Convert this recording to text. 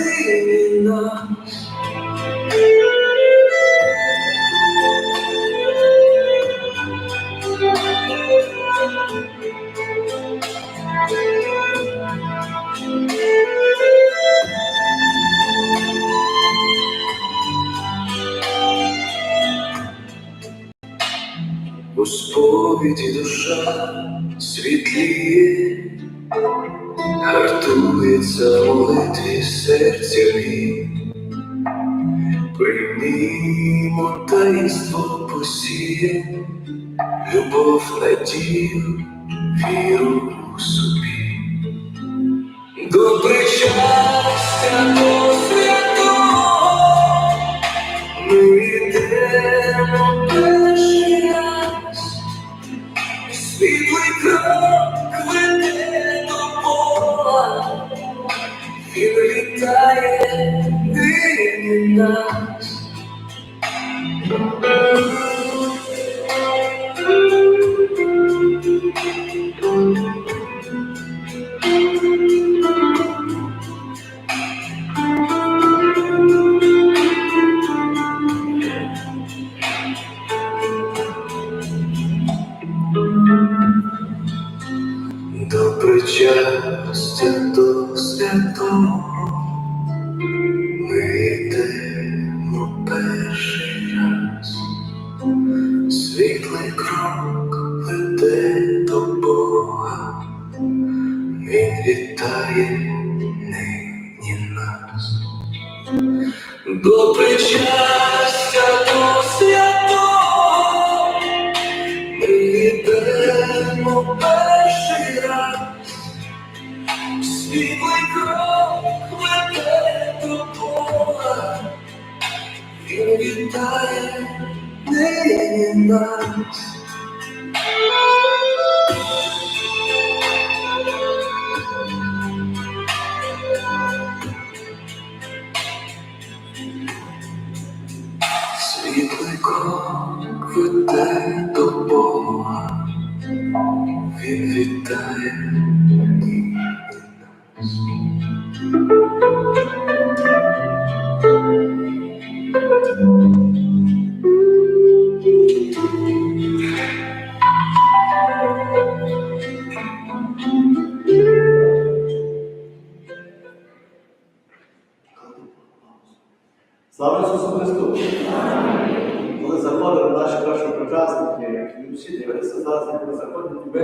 нині нас. У сповіді душа світліє, гартується молитві серця мій. Приймімо таїнство посіє, любов, надію, віру у собі. До причастя до святого ми йдемо перший раз. Світлий крок він вітає нині нас. До причастя до святого Світлий крок веде до Бога, Він вітає нині нас. До причастя до святого ми йдемо перший раз. Світлий крок веде нас. Світлий крок веде вітає нас. Слава Ісусу Христу! Коли заходили наші перші учасники, всі дивилися зараз, як ми ми